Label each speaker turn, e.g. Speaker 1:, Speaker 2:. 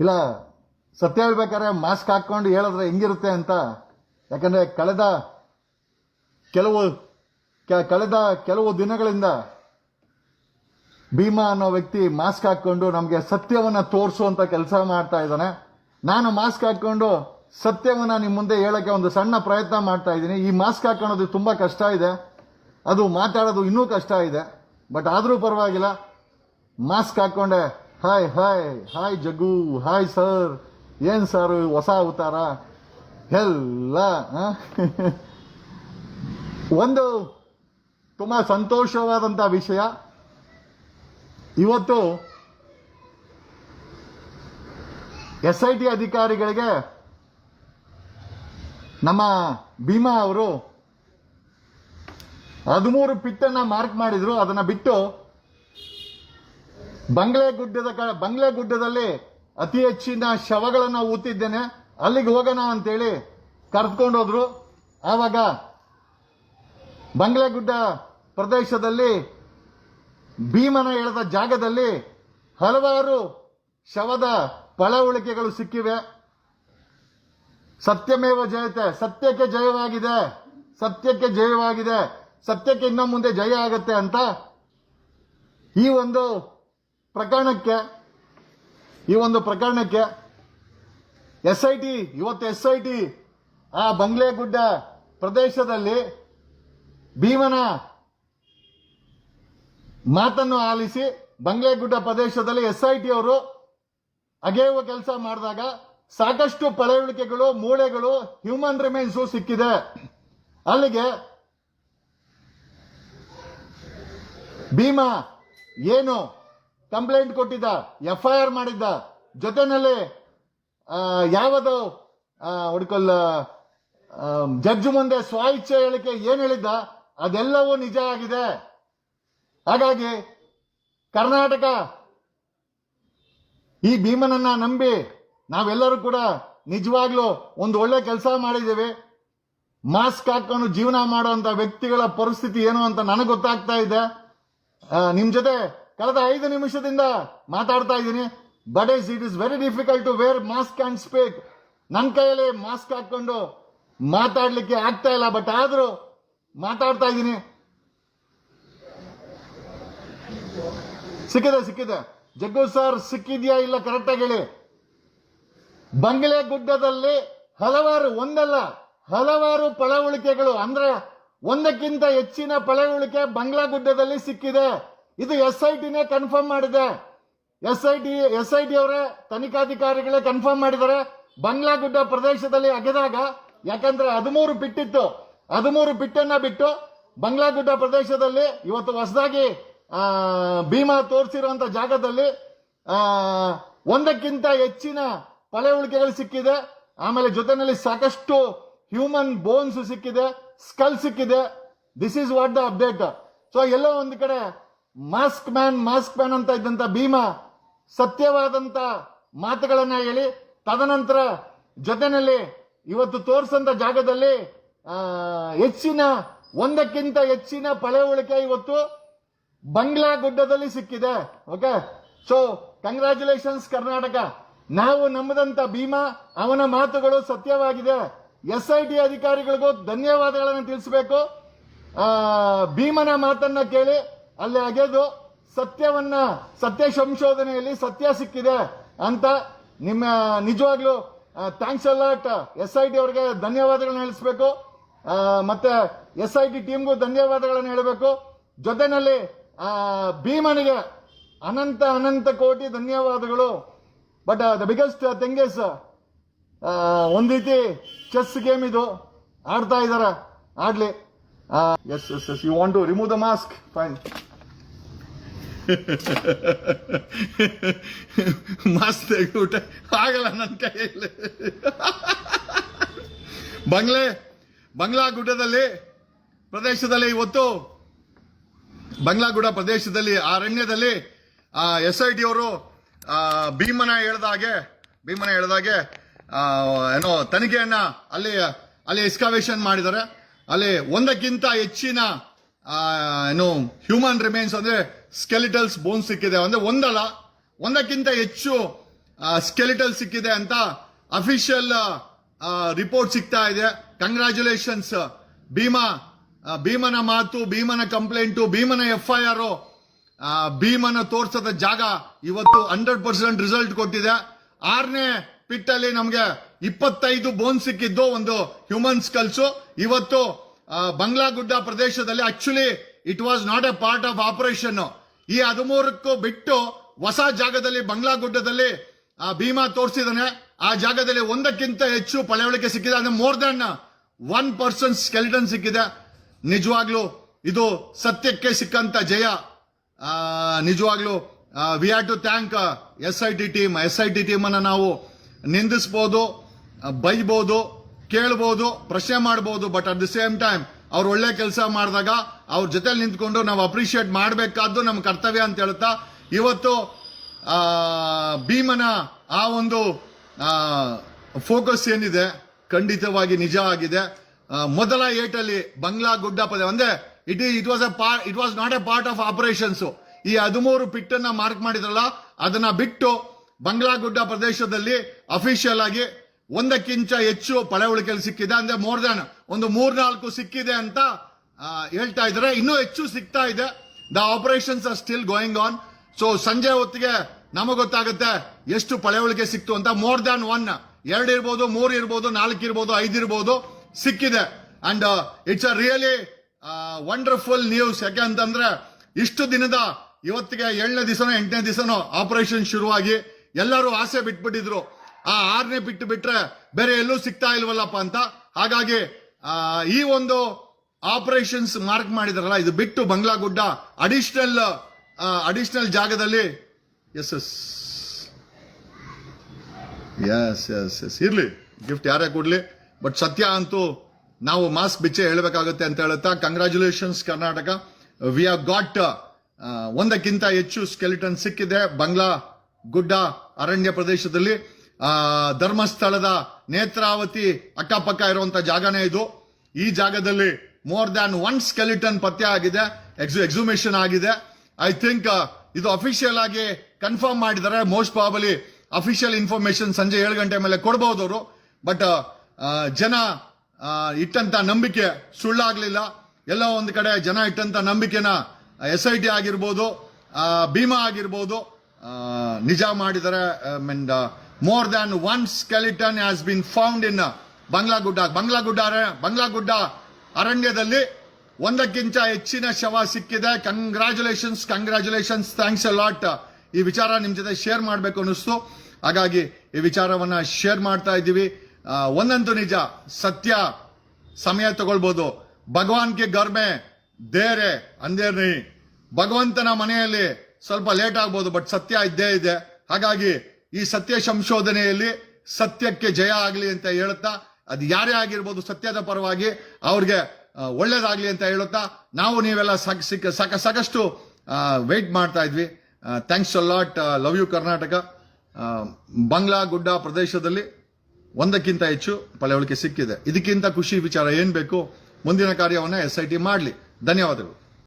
Speaker 1: ಇಲ್ಲ, ಸತ್ಯ ಹೇಳ್ಬೇಕಾದ್ರೆ ಮಾಸ್ಕ್ ಹಾಕ್ಕೊಂಡು ಹೇಳಿದ್ರೆ ಹೆಂಗಿರುತ್ತೆ ಅಂತ. ಯಾಕಂದ್ರೆ ಕಳೆದ ಕೆಲವು ಕಳೆದ ಕೆಲವು ದಿನಗಳಿಂದ ಭೀಮಾ ಅನ್ನೋ ವ್ಯಕ್ತಿ ಮಾಸ್ಕ್ ಹಾಕ್ಕೊಂಡು ನಮಗೆ ಸತ್ಯವನ್ನ ತೋರಿಸುವಂಥ ಕೆಲಸ ಮಾಡ್ತಾ ಇದ್ದಾನೆ. ನಾನು ಮಾಸ್ಕ್ ಹಾಕ್ಕೊಂಡು ಸತ್ಯವನ್ನ ನಿಮ್ಮ ಮುಂದೆ ಹೇಳಕ್ಕೆ ಒಂದು ಸಣ್ಣ ಪ್ರಯತ್ನ ಮಾಡ್ತಾ ಇದ್ದೀನಿ. ಈ ಮಾಸ್ಕ್ ಹಾಕೊಳ್ಳೋದು ತುಂಬಾ ಕಷ್ಟ ಇದೆ. ಅದು ಮಾತಾಡೋದು ಇನ್ನೂ ಕಷ್ಟ ಇದೆ. ಬಟ್ ಆದರೂ ಪರವಾಗಿಲ್ಲ mask ಹಾಕೊಂಡೆ hi hi hi Jaggu hi sir ಏನು ಸರ್ ಹೊಸ ಅವತಾರ? ಎಲ್ಲ? ಒಂದು ತುಂಬಾ ಸಂತೋಷವಾದಂತ ವಿಷಯ. ಇವತ್ತು ಎಸ್ ಐ ಟಿ ಅಧಿಕಾರಿಗಳಿಗೆ ನಮ್ಮ ಭೀಮಾ ಅವರು ಹದಿಮೂರು ಪಿಟ್ಟನ್ನು ಮಾರ್ಕ್ ಮಾಡಿದ್ರು. ಅದನ್ನ ಬಿಟ್ಟು ಬಂಗ್ಲೆ ಗುಡ್ಡದ ಬಂಗ್ಲೆ ಗುಡ್ಡದಲ್ಲಿ ಅತಿ ಹೆಚ್ಚಿನ ಶವಗಳನ್ನು ಊತಿದ್ದೇನೆ. ಅಲ್ಲಿಗೆ ಹೋಗೋಣ ಅಂತೇಳಿ ಕರೆದುಕೊಂಡೋದ್ರು ಆವಾಗ ಬಂಗ್ಲೆ ಗುಡ್ಡ ಪ್ರದೇಶದಲ್ಲಿ ಭೀಮನ ಎಳೆದ ಜಾಗದಲ್ಲಿ ಹಲವಾರು ಶವದ ಪಳವಳಿಕೆಗಳು ಸಿಕ್ಕಿವೆ. ಸತ್ಯಮೇವ ಜಯತೆ, ಸತ್ಯಕ್ಕೆ ಜಯವಾಗಿದೆ ಸತ್ಯಕ್ಕೆ ಜಯವಾಗಿದೆ, ಸತ್ಯಕ್ಕೆ ಇನ್ನು ಮುಂದೆ ಜಯ ಆಗತ್ತೆ ಅಂತ ಈ ಒಂದು ಪ್ರಕರಣಕ್ಕೆ, ಈ ಒಂದು ಪ್ರಕರಣಕ್ಕೆ ಎಸ್ ಐ ಟಿ ಇವತ್ತು ಎಸ್ ಐ ಟಿ ಆ ಬಂಗ್ಲೆಗುಡ್ಡ ಪ್ರದೇಶದಲ್ಲಿ ಭೀಮನ ಮಾತನ್ನು ಆಲಿಸಿ ಬಂಗ್ಲೆಗುಡ್ಡ ಪ್ರದೇಶದಲ್ಲಿ ಎಸ್ ಐ ಟಿ ಅವರು ಅಗೆಯುವ ಕೆಲಸ ಮಾಡಿದಾಗ ಸಾಕಷ್ಟು ಪಳೆಯುಳಿಕೆಗಳು, ಮೂಳೆಗಳು ಹ್ಯೂಮನ್ ರಿಮೈನ್ಸು ಸಿಕ್ಕಿದೆ. ಅಲ್ಲಿಗೆ ಭೀಮಾ ಏನು ಕಂಪ್ಲೇಂಟ್ ಕೊಟ್ಟಿದ್ದ ಎಫ್ ಐ ಆರ್ ಮಾಡಿದ್ದ. ಜೊತೆನಲ್ಲಿ ಯಾವುದು ಹುಡ್ಕೊಲ್ಲ ಜಡ್ಜ್ ಮುಂದೆ ಸ್ವಾಯಿಚ್ಛೆ ಹೇಳಿಕೆ ಏನು ಹೇಳಿದ್ದ, ಅದೆಲ್ಲವೂ ನಿಜ ಆಗಿದೆ. ಹಾಗಾಗಿ, ಕರ್ನಾಟಕ, ಈ ಭೀಮನನ್ನ ನಂಬಿ ನಾವೆಲ್ಲರೂ ಕೂಡ ನಿಜವಾಗ್ಲೂ ಒಂದು ಒಳ್ಳೆ ಕೆಲಸ ಮಾಡಿದ್ದೀವಿ. ಮಾಸ್ಕ್ ಹಾಕೊಂಡು ಜೀವನ ಮಾಡುವಂತ ವ್ಯಕ್ತಿಗಳ ಪರಿಸ್ಥಿತಿ ಏನು ಅಂತ ನನಗೆ ಗೊತ್ತಾಗ್ತಾ ಇದೆ. ನಿಮ್ಮ ನಿಮ್ ಜೊತೆ ಕಳೆದ ಐದು ನಿಮಿಷದಿಂದ ಮಾತಾಡ್ತಾ ಇದ್ದೀನಿ. But is it is very difficult to wear mask and speak ನನ್ನ ಕೈಯಲ್ಲಿ ಮಾಸ್ಕ್ ಹಾಕೊಂಡು ಮಾತಾಡ್ಲಿಕ್ಕೆ ಆಗ್ತಾ ಇಲ್ಲ ಬಟ್ ಆದ್ರೂ ಮಾತಾಡ್ತಾ ಇದ್ದೀನಿ. ಸಿಕ್ಕಿದೆ ಸಿಕ್ಕಿದೆ. ಜಗ್ಗು ಸರ್ ಸಿಕ್ಕಿದ್ಯಾ ಇಲ್ಲ ಕರೆಕ್ಟಾಗಿ ಹೇಳಿ. ಬಂಗ್ಲೆ ಗುಡ್ಡದಲ್ಲಿ ಹಲವಾರು, ಒಂದಲ್ಲ, ಹಲವಾರು ಪಳವಳಿಕೆಗಳು ಅಂದ್ರೆ ಒಂದಕ್ಕಿಂತ ಹೆಚ್ಚಿನ ಪಳವಳಿಕೆ ಬಂಗ್ಲಾ ಗುಡ್ಡದಲ್ಲಿ ಸಿಕ್ಕಿದೆ. ಇದು ಎಸ್ ಐ ಟಿನೇ ಕನ್ಫರ್ಮ್ ಮಾಡಿದೆ. S I T S I T ಅವರೇ ತನಿಖಾಧಿಕಾರಿಗಳೇ ಕನ್ಫರ್ಮ್ ಮಾಡಿದ್ದಾರೆ. ಬಂಗ್ಲಾಗುಡ್ಡ ಪ್ರದೇಶದಲ್ಲಿ ಅಗೆದಾಗ, ಯಾಕಂದ್ರೆ ಹದಿಮೂರು ಬಿಟ್ಟಿತ್ತು. ಹದಿಮೂರು ಬಿಟ್ಟನ್ನ ಬಿಟ್ಟು ಬಂಗ್ಲಾಗುಡ್ಡ ಪ್ರದೇಶದಲ್ಲಿ ಇವತ್ತು ಹೊಸದಾಗಿ ಭೀಮಾ ತೋರಿಸಿರುವಂತ ಜಾಗದಲ್ಲಿ ಒಂದಕ್ಕಿಂತ ಹೆಚ್ಚಿನ ಪಳೆಯುಳಿಕೆಗಳು ಸಿಕ್ಕಿದೆ. ಆಮೇಲೆ ಜೊತೆನಲ್ಲಿ ಸಾಕಷ್ಟು ಹ್ಯೂಮನ್ ಬೋನ್ಸ್ ಸಿಕ್ಕಿದೆ ಸ್ಕಲ್ ಸಿಕ್ಕಿದೆ. This is what the update so ಎಲ್ಲೋ ಒಂದು ಕಡೆ ಮಾಸ್ಕ್ ಮ್ಯಾನ್ ಮಾಸ್ಕ್ ಮ್ಯಾನ್ ಅಂತ ಇದ್ದಂತ ಭೀಮಾ ಸತ್ಯವಾದಂತ ಮಾತುಗಳನ್ನ ಹೇಳಿ, ತದನಂತರ ಜೊತೆನಲ್ಲಿ ಇವತ್ತು ತೋರಿಸಂತ ಜಾಗದಲ್ಲಿ ಹೆಚ್ಚಿನ, ಒಂದಕ್ಕಿಂತ ಹೆಚ್ಚಿನ ಪಳೆಯುಳಿಕೆ ಇವತ್ತು ಬಂಗ್ಲಾ ಗುಡ್ಡದಲ್ಲಿ ಸಿಕ್ಕಿದೆ. Okay so congratulations Karnataka. ನಾವು ನಂಬದಂತ ಭೀಮಾ, ಅವನ ಮಾತುಗಳು ಸತ್ಯವಾಗಿದೆ. ಎಸ್ ಐ ಟಿ ಅಧಿಕಾರಿಗಳಿಗೂ ಧನ್ಯವಾದಗಳನ್ನು ತಿಳಿಸಬೇಕು. ಭೀಮನ ಮಾತನ್ನ ಕೇಳಿ ಅಲ್ಲಿ ಅಗೆದು ಸತ್ಯವನ್ನ, ಸತ್ಯ ಸಂಶೋಧನೆಯಲ್ಲಿ ಸತ್ಯ ಸಿಕ್ಕಿದೆ ಅಂತ ನಿಮ್ಮ ನಿಜವಾಗ್ಲೂ thanks a lot S I T ಅವರಿಗೆ ಧನ್ಯವಾದಗಳನ್ನ ಹೇಳಿಸ್ಬೇಕು. ಮತ್ತೆ ಎಸ್ ಐ ಟಿ ಟೀಮ್ಗೂ ಧನ್ಯವಾದಗಳನ್ನು ಹೇಳಬೇಕು. ಜೊತೆನಲ್ಲಿ ಭೀಮನಿಗೆ ಅನಂತ ಅನಂತ ಕೋಟಿ ಧನ್ಯವಾದಗಳು. ಬಟ್ ದ ಬಿಗ್ಗೆಸ್ಟ್ ತೆಂಗೇಸ್ ಒಂದ್ ರೀತಿ ಚೆಸ್ ಗೇಮ್ ಇದು ಆಡ್ತಾ ಇದ್ದಾರೆ ಆಡ್ಲಿ. Yes yes yes you want to remove the mask fine mask ತೆಗೆದುಬಿಟ್ಟೆ ಆಗಲ್ಲ ನನ್ನ ಕೈಯಲ್ಲಿ. ಬಂಗ್ಲೆ ಬಂಗ್ಲಾ ಗುಡ್ಡದಲ್ಲಿ ಪ್ರದೇಶದಲ್ಲಿ ಇವತ್ತು ಬಂಗ್ಲಾಗುಡ ಪ್ರದೇಶದಲ್ಲಿ, ಅರಣ್ಯದಲ್ಲಿ ಎಸ್ ಐ ಟಿ ಅವರು ಭೀಮನ ಹೇಳ್ದಾಗೆ ಭೀಮನ ಹೇಳ್ದಾಗೆ ಏನೋ ತನಿಖೆಯನ್ನ ಅಲ್ಲಿ ಅಲ್ಲಿ ಎಕ್ಸ್ಕಾವೇಶನ್ ಮಾಡಿದ್ದಾರೆ. ಅಲ್ಲಿ ಒಂದಕ್ಕಿಂತ ಹೆಚ್ಚಿನ ಏನು ಹ್ಯೂಮನ್ ರಿಮೈನ್ಸ್ ಅಂದ್ರೆ ಸ್ಕೆಲಿಟಲ್ಸ್ ಬೋನ್ಸ್ ಸಿಕ್ಕಿದೆ. ಅಂದ್ರೆ ಒಂದಲ್ಲ, ಒಂದಕ್ಕಿಂತ ಹೆಚ್ಚು ಸ್ಕೆಲಿಟಲ್ ಸಿಕ್ಕಿದೆ ಅಂತ ಅಫಿಷಿಯಲ್ ರಿಪೋರ್ಟ್ ಸಿಗ್ತಾ ಇದೆ. ಕಂಗ್ರ್ಯಾಚುಲೇಷನ್ಸ್ ಭೀಮಾ ಭೀಮನ ಮಾತು, ಭೀಮನ ಕಂಪ್ಲೇಂಟು ಭೀಮನ ಎಫ್ ಐ ಆರ್ ಭೀಮನ ತೋರ್ಸದ ಜಾಗ ಇವತ್ತು ಹಂಡ್ರೆಡ್ ಪರ್ಸೆಂಟ್ ರಿಸಲ್ಟ್ ಕೊಟ್ಟಿದೆ. ಆರನೇ ಪಿಟ್ ಅಲ್ಲಿ ನಮಗೆ ಇಪ್ಪತ್ತೈದು ಬೋನ್ ಸಿಕ್ಕಿದ್ದು ಒಂದು ಹ್ಯೂಮನ್ ಸ್ಕಲ್ಸು ಇವತ್ತು ಬಂಗ್ಲಾ ಗುಡ್ಡ ಪ್ರದೇಶದಲ್ಲಿ actually it was not a part of operation ಈ ಹದಿಮೂರಕ್ಕೂ ಬಿಟ್ಟು ಹೊಸ ಜಾಗದಲ್ಲಿ ಬಂಗ್ಲಾಗುಡ್ಡದಲ್ಲಿ, ಆ, ಭೀಮಾ ತೋರಿಸಿದಾನೆ. ಆ ಜಾಗದಲ್ಲಿ ಒಂದಕ್ಕಿಂತ ಹೆಚ್ಚು ಪಳೆಯವಳಿಕೆ ಸಿಕ್ಕಿದೆ. ಅಂದ್ರೆ more than one person skeleton ಸಿಕ್ಕಿದೆ. ನಿಜವಾಗ್ಲೂ ಇದು ಸತ್ಯಕ್ಕೆ ಸಿಕ್ಕಂತ ಜಯ. ನಿಜವಾಗ್ಲೂ we have to thank S I T team S I T team ಅನ್ನ ನಾವು ನಿಂದಿಸ್ಬೋದು. ಆ, ಕೇಳಬಹುದು ಪ್ರಶ್ನೆ ಮಾಡ್ಬೋದು but at the same time ಅವ್ರು ಒಳ್ಳೆ ಕೆಲಸ ಮಾಡಿದಾಗ ಅವ್ರ ಜೊತೆಲಿ ನಿಂತ್ಕೊಂಡು ನಾವು ಅಪ್ರಿಷಿಯೇಟ್ ಮಾಡಬೇಕಾದ್ದು ನಮ್ಮ ಕರ್ತವ್ಯ ಅಂತ ಹೇಳ್ತಾ ಇವತ್ತು ಭೀಮನ ಆ ಒಂದು ಫೋಕಸ್ ಏನಿದೆ ಖಂಡಿತವಾಗಿ ನಿಜ ಆಗಿದೆ. ಮೊದಲ ಏಟಲ್ಲಿ ಬಂಗ್ಲಾ ಗುಡ್ಡ ಪದ ಅಂದ್ರೆ it it was uh it was not a part of operations ಈ ಹದಿಮೂರು ಪಿಟ್ಟನ್ನ ಮಾರ್ಕ್ ಮಾಡಿದ್ರಲ್ಲ ಅದನ್ನ ಬಿಟ್ಟು ಬಂಗ್ಲಾ ಗುಡ್ಡ ಪ್ರದೇಶದಲ್ಲಿ ಅಫಿಷಿಯಲ್ ಆಗಿ ಒಂದಕ್ಕಿಂತ ಹೆಚ್ಚು ಪಳವಳಿಕೆಯಲ್ಲಿ ಸಿಕ್ಕಿದೆ. ಅಂದ್ರೆ ಮೋರ್ ದನ್ ಒಂದು ಮೂರ್ನಾಲ್ಕು ಸಿಕ್ಕಿದೆ ಅಂತ ಹೇಳ್ತಾ ಇದ್ದಾರೆ. ಇನ್ನೂ ಹೆಚ್ಚು ಸಿಗ್ತಾ ಇದೆ. The operations are still going on so ಸಂಜೆ ಹೊತ್ತಿಗೆ ನಮಗೆ ಗೊತ್ತಾಗುತ್ತೆ ಎಷ್ಟು ಪಳವಳಿಕೆ ಸಿಕ್ತು ಅಂತ. ಮೋರ್ ದ್ಯಾನ್ ಒನ್ ಎರಡು ಇರ್ಬೋದು, ಮೂರು ಇರ್ಬೋದು, ನಾಲ್ಕು ಇರ್ಬೋದು, ಐದು ಇರ್ಬೋದು ಸಿಕ್ಕಿದೆ. And it's uh really wonderful news ಯಾಕೆ ಅಂತಂದ್ರೆ, ಇಷ್ಟು ದಿನದ ಇವತ್ತಿಗೆ ಏಳನೇ ದಿವಸನೋ ಎಂಟನೇ ದಿವಸನೋ ಆಪರೇಷನ್ ಶುರುವಾಗಿ ಎಲ್ಲರೂ ಆಸೆ ಬಿಟ್ಬಿಟ್ಟಿದ್ರು. ಆ ಆರನೇ ಬಿಟ್ಟು ಬಿಟ್ರೆ ಬೇರೆ ಎಲ್ಲೂ ಸಿಗ್ತಾ ಇಲ್ವಲ್ಲಪ್ಪ ಅಂತ. ಹಾಗಾಗಿ ಈ ಒಂದು ಆಪರೇಷನ್ಸ್ ಮಾರ್ಕ್ ಮಾಡಿದಾರಲ್ಲ, ಇದು ಬಿಟ್ಟು ಬಂಗ್ಲಾ ಗುಡ್ಡ ಅಡಿಷನಲ್ ಅಡಿಷನಲ್ ಜಾಗದಲ್ಲಿ. Yes yes yes yes yes ಇರ್ಲಿ ಗಿಫ್ಟ್ ಯಾರೇ ಕೊಡ್ಲಿ. ಬಟ್ ಸತ್ಯ ಅಂತೂ ನಾವು ಮಾಸ್ಕ್ ಬಿಚ್ಚೆ ಹೇಳಬೇಕಾಗುತ್ತೆ ಅಂತ ಹೇಳುತ್ತಾ congratulations Karnataka. We are got ಒಂದಕ್ಕಿಂತ ಹೆಚ್ಚು ಸ್ಕೆಲಿಟನ್ ಸಿಕ್ಕಿದೆ, ಬಂಗ್ಲಾ ಗುಡ್ಡ ಅರಣ್ಯ ಪ್ರದೇಶದಲ್ಲಿ. ಧರ್ಮಸ್ಥಳದ ನೇತ್ರಾವತಿ ಅಕ್ಕಪಕ್ಕ ಇರುವಂತ ಜಾಗನೇ ಇದು. ಈ ಜಾಗದಲ್ಲಿ ಮೋರ್ ದ್ಯಾನ್ ಒನ್ ಸ್ಕೆಲಿಟನ್ ಪತ್ತೆ ಆಗಿದೆ ಎಕ್ಸು ಎಕ್ಸುಮೇಷನ್ ಆಗಿದೆ. ಐ ಥಿಂಕ್ ಇದು ಅಫಿಷಿಯಲ್ ಆಗಿ ಕನ್ಫರ್ಮ್ ಮಾಡಿದರೆ ಮೋಸ್ಟ್ ಪ್ರಾಬಲಿ ಅಫಿಷಿಯಲ್ ಇನ್ಫಾರ್ಮೇಶನ್ ಸಂಜೆ ಏಳು ಗಂಟೆ ಮೇಲೆ ಕೊಡಬಹುದು ಅವರು. ಬಟ್ ಜನ ಇಟ್ಟಂತ ನಂಬಿಕೆ ಸುಳ್ಳಾಗಲಿಲ್ಲ. ಎಲ್ಲ ಒಂದು ಕಡೆ ಜನ ಇಟ್ಟಂತ ನಂಬಿಕೆನ ಎಸ್ ಐ ಟಿ ಆಗಿರ್ಬೋದು ಭೀಮಾ ಆಗಿರ್ಬೋದು ನಿಜ ಮಾಡಿದರೆ mean more than one skeleton has been found in Banglagudda Banglagudda Banglagudda ಅರಣ್ಯದಲ್ಲಿ ಒಂದಕ್ಕಿಂತ ಹೆಚ್ಚಿನ ಶವ ಸಿಕ್ಕಿದೆ. Congratulations congratulations thanks a lot ಈ ವಿಚಾರ ನಿಮ್ಮ ಜೊತೆ ಶೇರ್ ಮಾಡಬೇಕು ಅನ್ನಿಸ್ತು. ಹಾಗಾಗಿ ಈ ವಿಚಾರವನ್ನು ಶೇರ್ ಮಾಡ್ತಾ ಇದ್ದೀವಿ. ಒಂದಂತೂ ನಿಜ, ಸತ್ಯ ಸಮಯ ತಗೊಳ್ಬೋದು. ಭಗವಾನ್ಗೆ ಗರ್ಮೆ, ದೇರೆ ಅಂದೇರ್ನಿ ಭಗವಂತನ ಮನೆಯಲ್ಲಿ ಸ್ವಲ್ಪ ಲೇಟ್ ಆಗ್ಬೋದು ಬಟ್ ಸತ್ಯ ಇದ್ದೇ ಇದೆ. ಹಾಗಾಗಿ ಈ ಸತ್ಯ ಸಂಶೋಧನೆಯಲ್ಲಿ ಸತ್ಯಕ್ಕೆ ಜಯ ಆಗಲಿ ಅಂತ ಹೇಳುತ್ತಾ, ಅದು ಯಾರೇ ಆಗಿರ್ಬೋದು ಸತ್ಯದ ಪರವಾಗಿ ಅವ್ರಿಗೆ ಒಳ್ಳೇದಾಗ್ಲಿ ಅಂತ ಹೇಳುತ್ತಾ, ನಾವು ನೀವೆಲ್ಲ ಸಾಕ್- ಸಿಕ್ಕ- ಸಾಕ, ಸಾಕಷ್ಟು ವೆಯ್ಟ್ ಮಾಡ್ತಾ ಇದ್ವಿ. Thanks lot love you Karnataka Banglagudda ಪ್ರದೇಶದಲ್ಲಿ ಒಂದಕ್ಕಿಂತ ಹೆಚ್ಚು ಪಳೆವಳಿಕೆ ಸಿಕ್ಕಿದೆ. ಇದಕ್ಕಿಂತ ಖುಷಿ ವಿಚಾರ ಏನು ಬೇಕು? ಮುಂದಿನ ಕಾರ್ಯವನ್ನು ಎಸ್ ಐ ಟಿ ಮಾಡಲಿ. ಧನ್ಯವಾದಗಳು.